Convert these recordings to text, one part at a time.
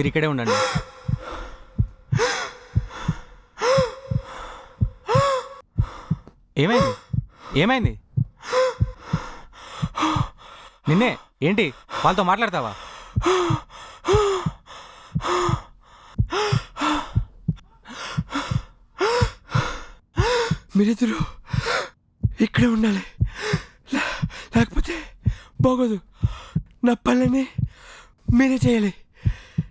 మీరు ఇక్కడే ఉండండి. ఏమైంది? ఏమైంది? నిన్నే? ఏంటి? వాళ్ళతో మాట్లాడతావా? మీరిద్దరు ఇక్కడే ఉండాలి. లేకపోతే బాగోదు నా పనులని మీరే చేయాలి.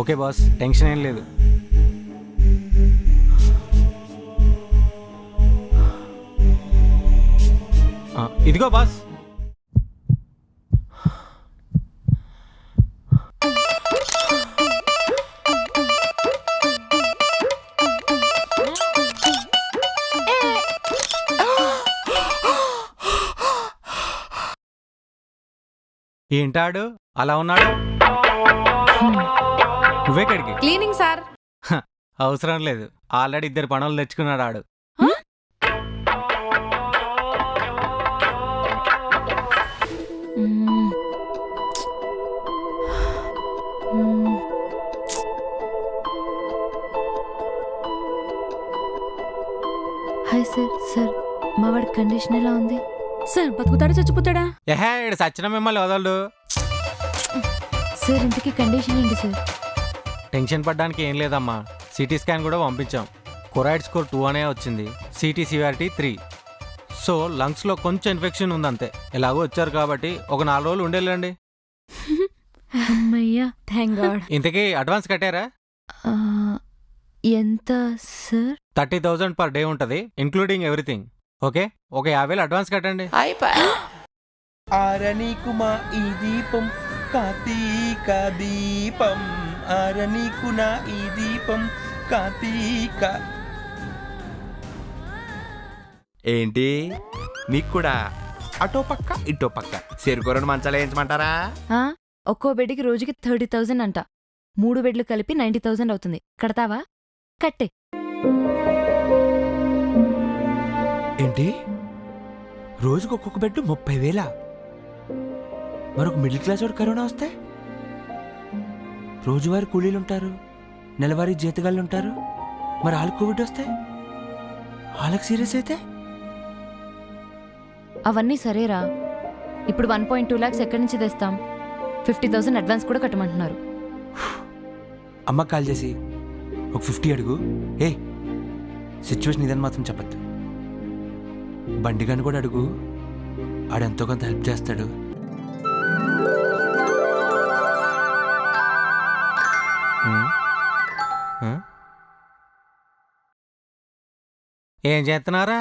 ఓకే బాస్ టెన్షన్ ఏం లేదు. ఇదిగో బాస్. ఏంటాడు? అలా ఉన్నాడు? నువ్వెక్కడికి క్లీనింగ్ సార్. అవసరం లేదు. ఆల్రెడీ ఇద్దరు పనులు తెచ్చుకున్నాడు ఆడు. మ్మ్. మ్మ్. హాయ్ సార్ సార్ మా వాడి కండిషన్ ఎలా ఉంది? సార్ బతుకుతాడా చచ్చిపోతాడా? ఎహే ఈడు సచిన మిమ్మల్ని వదలడు. సార్ ఇంతకీ కండిషన్ ఏంటి సార్? టెన్షన్ పడ్డానికి ఏం లేదమ్మా. సిటీ స్కాన్ కూడా పంపించాం. కొరాయిడ్ స్కోర్ టూ అనే వచ్చింది. CT severity three. సో లంగ్స్లో కొంచెం ఇన్ఫెక్షన్ ఉందంతే. ఎలాగో వచ్చారు కాబట్టి ఒక నాలుగు రోజులు ఉండేళ్ళండి. అమ్మయ్యా థ్యాంక్ గాడ్ ఇంతకీ అడ్వాన్స్ కట్టారా? ఎంత sir thirty thousand per day ఉంటుంది ఇంక్లూడింగ్ ఎవ్రీథింగ్. ఓకే? ఒక యాభై వేలు అడ్వాన్స్ కట్టండి. ఆరనీకుమా ఈ దీపం కార్తీక దీపం. ఆరనీకునా ఈ దీపం కార్తీక. ఏంటి? మీకు కూడా అటో పక్క ఇటో పక్క. చెరుకూరని మంచాలు వేయించమంటారా? ఆ, ఒక్కో బెడ్కి రోజుకి థర్టీ థౌజండ్ అంట. మూడు బెడ్లు కలిపి నైంటీ థౌజండ్ అవుతుంది. కడతావా? కట్టే. ఏంటి? రోజుకు ఒక్కొక్క బెడ్ ముప్పై వేల? మరొక మిడిల్ క్లాస్ వాడు కరోనా వస్తే? రోజువారీ కూలీలు ఉంటారు నెలవారీ జీతగాళ్ళు ఉంటారు మరి వాళ్ళకి కోవిడ్ వస్తే? వాళ్ళకి సీరియస్ అయితే? అవన్నీ సరేరా. ఇప్పుడు వన్ పాయింట్ టూ ల్యాక్స్ ఎక్కడి నుంచి తెస్తాం? ఫిఫ్టీ థౌసండ్ అడ్వాన్స్ కూడా కట్టమంటున్నారు. అమ్మ కాల్ చేసి ఒక ఫిఫ్టీ అడుగు. ఏ సిచ్యువేషన్ ఇదని మాత్రం చెప్పద్దు. బండి గని కూడా అడుగు. ఆడెంతో కొంత హెల్ప్ చేస్తాడు. ఏం చేస్తున్నారా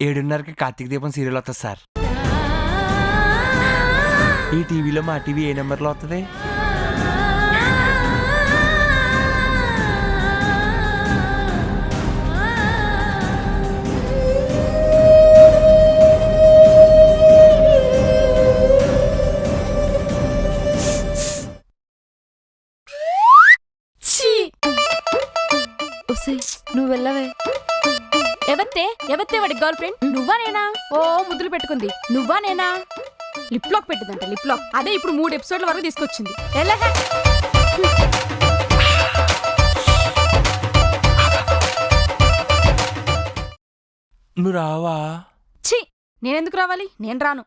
ఏడున్నరకి కార్తీక దీపం సీరియల్ వస్తుంది సార్. ఈ టీవీలో మా టీవీ ఏ నెంబర్లో వస్తుంది ఒసే నువ్వు వెళ్ళవే. ఎవత్తే? ఎవత్తే వాడి గర్ల్ ఫ్రెండ్? నువ్వా నేనా? ఓ ముద్దులు పెట్టుకుంది. నువ్వా నేనా? లిప్ లాక్ పెట్టిందంట లిప్ లాక్. అదే ఇప్పుడు మూడు ఎపిసోడ్ల వరకు తీసుకొచ్చింది. ఎలా నువ్వు రావా? ఛీ! నేనెందుకు రావాలి? నేను రాను.